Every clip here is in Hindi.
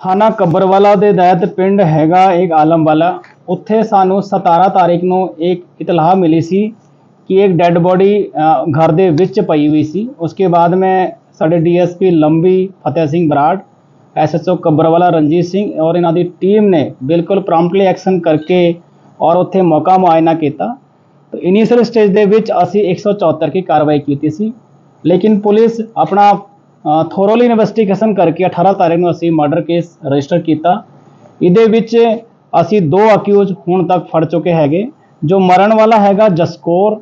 ਥਾਣਾ ਕੱਬਰਵਾਲਾ ਦੇ ਦਾਇਤ ਪਿੰਡ ਹੈਗਾ ਇੱਕ ਆਲਮਵਾਲਾ। ਉੱਥੇ ਸਾਨੂੰ 17 ਤਾਰੀਖ ਨੂੰ ਇੱਕ ਇਤਲਾਹ ਮਿਲੀ ਸੀ ਕਿ ਇੱਕ ਡੈੱਡ ਬੋਡੀ ਘਰ ਦੇ ਵਿੱਚ ਪਈ ਹੋਈ ਸੀ। ਉਸਕੇ ਬਾਅਦ ਮੈਂ ਸਾਡੇ ਡੀਐਸਪੀ ਲੰਬੀ ਫਤਿਹ ਸਿੰਘ ਬਰਾੜ, ਐਸਐਚਓ ਕੱਬਰਵਾਲਾ ਰਣਜੀਤ ਸਿੰਘ ਔਰ ਇਹਨਾਂ ਦੀ ਟੀਮ ਨੇ ਬਿਲਕੁਲ ਪ੍ਰੋਮਪਟਲੀ ਐਕਸ਼ਨ ਕਰਕੇ ਔਰ ਉੱਥੇ ਮੌਕਾ ਮੁਆਇਨਾ ਕੀਤਾ। ਤਾਂ ਇਨੀਸ਼ੀਅਲ ਸਟੇਜ ਦੇ ਵਿੱਚ ਅਸੀਂ 174 ਕੀ ਕਾਰਵਾਈ ਕੀਤੀ ਸੀ। ਲੇਕਿਨ ਪੁਲਿਸ ਆਪਣਾ ਥੋਰੋਲੀ ਇਨਵੈਸਟੀਗੇਸ਼ਨ ਕਰਕੇ 18 ਤਾਰੀਖ ਨੂੰ ਅਸੀਂ ਮਰਡਰ ਕੇਸ ਰਜਿਸਟਰ ਕੀਤਾ ਇਹਦੇ ਵਿੱਚ ਅਸੀਂ ਦੋ ਅਕਿਊਜ਼ ਹੁਣ ਤੱਕ ਫੜ ਚੁੱਕੇ ਹੈਗੇ ਜੋ ਮਰਨ ਵਾਲਾ ਹੈਗਾ ਜਸਕੌਰ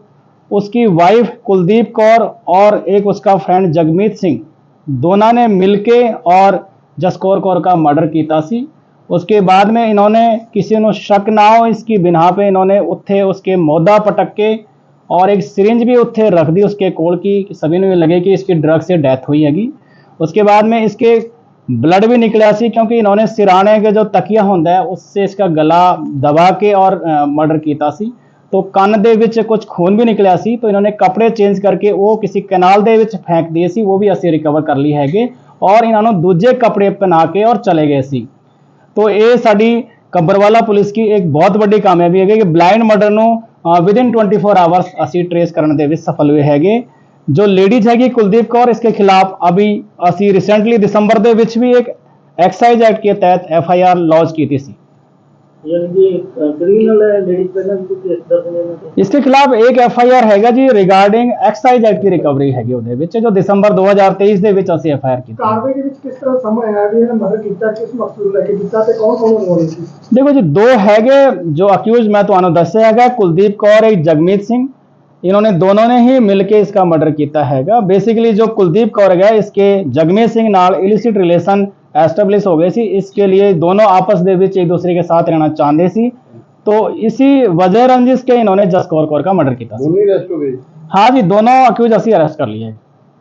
उसकी वाइफ कुलदीप कौर और एक उसका फ्रेंड जगमीत सिंह दोनों ने मिलके और जसकौर कौर का मर्डर ਕੀਤਾ ਸੀ उसके बाद में इन्होंने किसी ਨੂੰ शक ना हो इसकी बिना पे इन्होंने ਉੱਥੇ उसके मौदा पटक के और एक सिरिंज भी ਉੱਥੇ रख दी उसके कोल की कि सभी ਨੂੰ ये लगे कि इसकी ड्रग से डेथ हुई हैगी उसके बाद में इसके ब्लड भी निकला सी क्योंकि इन्होंने सिराने के जो तकिया ਹੁੰਦਾ है उससे इसका गला दबा के और मर्डर ਕੀਤਾ ਸੀ ਤੋ ਕੰਨ ਦੇ ਵਿੱਚ ਕੁਝ ਖੂਨ ਵੀ ਨਿਕਲਿਆ ਸੀ ਤਾਂ ਇਹਨਾਂ ਨੇ ਕੱਪੜੇ ਚੇਂਜ ਕਰਕੇ ਉਹ ਕਿਸੇ ਕਨਾਲ ਦੇ ਵਿੱਚ ਫੈਂਕ ਦਿਏ ਸੀ ਉਹ ਵੀ ਅਸੀਂ ਰਿਕਵਰ ਕਰ ਲਈ ਹੈਗੇ ਔਰ ਇਹਨਾਂ ਨੂੰ ਦੂਜੇ ਕੱਪੜੇ ਪਹਿਨਾ ਕੇ ਔਰ ਚਲੇ ਗਏ ਸੀ ਤੋ ਇਹ ਸਾਡੀ ਕੱਬਰਵਾਲਾ ਪੁਲਿਸ ਕੀ ਇੱਕ ਬਹੁਤ ਵੱਡੀ ਕਾਮਯਾਬੀ ਹੈਗੀ ਕਿ ਬਲਾਈਂਡ ਮਰਡਰ ਨੂੰ ਵਿਦ ਇਨ 24 ਆਵਰਸ ਅਸੀਂ ਟ੍ਰੇਸ ਕਰਨ ਦੇ ਵਿੱਚ ਸਫਲ ਹੋਏ ਹੈਗੇ। ਜੋ ਲੇਡੀਜ਼ ਹੈਗੀ ਕੁਲਦੀਪ ਕੌਰ, ਇਸਕੇ ਖਿਲਾਫ ਅਭੀ ਅਸੀਂ ਰੀਸੈਂਟਲੀ ਦਸੰਬਰ ਦੇ ਵਿੱਚ ਵੀ ਇੱਕ ਐਕਸਾਈਜ਼ ਐਕਟ ਕੇ ਤਹਿਤ ਐਫ ਆਈ ਆਰ ਲੌਂਚ ਕੀਤੀ ਸੀ। ਇਸ ਦੇ ਖਿਲਾਫ ਇੱਕ ਐਫ ਆਈ ਆਰ ਹੈਗਾ ਜੀ ਰਿਗਾਰਡਿੰਗ ਐਕਸਾਈਜ਼ ਐਕਟ ਦੀ ਰਿਕਵਰੀ ਹੈਗੀ ਉਹਦੇ ਵਿੱਚ ਜੋ ਦਸੰਬਰ 2023 ਦੇ ਵਿੱਚ ਅਸੀਂ ਐਫ ਆਈ ਆਰ ਕੀਤੀ। ਕਾਰਵਾਈ ਦੇ ਵਿੱਚ ਕਿਸ ਤਰ੍ਹਾਂ ਸਮਾਂ ਆਇਆ ਵੀ ਇਹਨਾਂ ਮਦਦ ਕੀਤਾ ਕਿਸ ਮਕਸਦ ਲੈ ਕੇ ਕੀਤਾ ਤੇ ਕੌਣ ਕੌਣ ਇਨਵੋਲਵ ਸੀ? ਦੇਖੋ ਜੀ ਦੋ ਹੈਗੇ ਜੋ ਅਕਿਊਜ਼ ਮੈਂ ਤੁਹਾਨੂੰ ਦੱਸਿਆ ਹੈਗਾ ਕੁਲਦੀਪ ਕੌਰ ਇੱਕ ਜਗਮੀਤ ਸਿੰਘ। इन्होंने दोनों ने ही मिलके इसका मर्डर ਕੀਤਾ ਹੈਗਾ ਬੇਸਿਕਲੀ ਜੋ ਕੁਲਦੀਪ ਕੌਰ ਹੈ इसके जगमीत सिंह नाल इलिसिट रिलेशन एस्टेब्लिश हो गए सी इसके लिए दोनों आपस ਦੇ ਵਿੱਚ एक दूसरे के साथ रहना चाहते सी तो इसी वजह रंजिश के इन्होंने जसकौर कौर का मर्डर ਕੀਤਾ ਸੀ ਦੋਨੇ ਅਰੈਸਟ ਹੋ ਗਏ हाँ जी दोनों अक्यूज ਅਸੀਂ ਅਰੈਸਟ ਕਰ लिए ਹੈ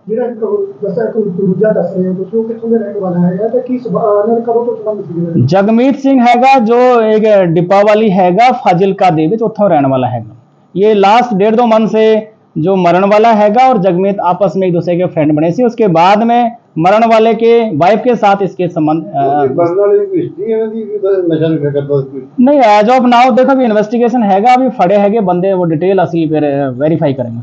ਜਿਹੜਾ ਕਿ ਕਬਰ ਦੱਸਿਆ ਕੋਈ ਦੂਜਾ ਦੱਸ ਰਹੇ ਹੋ ਤੁਸੀਂ ਉਹ ਕਿੱਥੋਂ ਦੇ ਰਹਿਣ ਵਾਲਾ ਹੈਗਾ ਤੇ ਕੀ ਸੁਭਾ- ਇਹਨਾਂ ਦੇ ਕਦੋਂ ਤੋਂ ਸੰਬੰਧ ਸੀ ਇਹਨਾਂ ਦੇ? ਜਗਮੀਤ ਸਿੰਘ ਹੈਗਾ ਜੋ ਇੱਕ ਡਿੱਪਾ ਵਾਲੀ ਹੈਗਾ ਫਾਜ਼ਿਲਕਾ ਦੇ ਵਿੱਚ ਉੱਥੋਂ ਰਹਿਣ ਵਾਲਾ ਹੈਗਾ ये लास्ट डेढ़ दो मंथ से जो मरण वाला हैगा और जगमीत आपस में एक दूसरे के फ्रेंड बने से उसके बाद में मरण वाले के वाइफ के साथ इसके संबंध नहीं एज ऑफ़ नाउ देखो अभी इन्वेस्टिगेशन हैगा अभी फड़े हैगे बंदे वो डिटेल असी फिर वेरीफाई करेंगे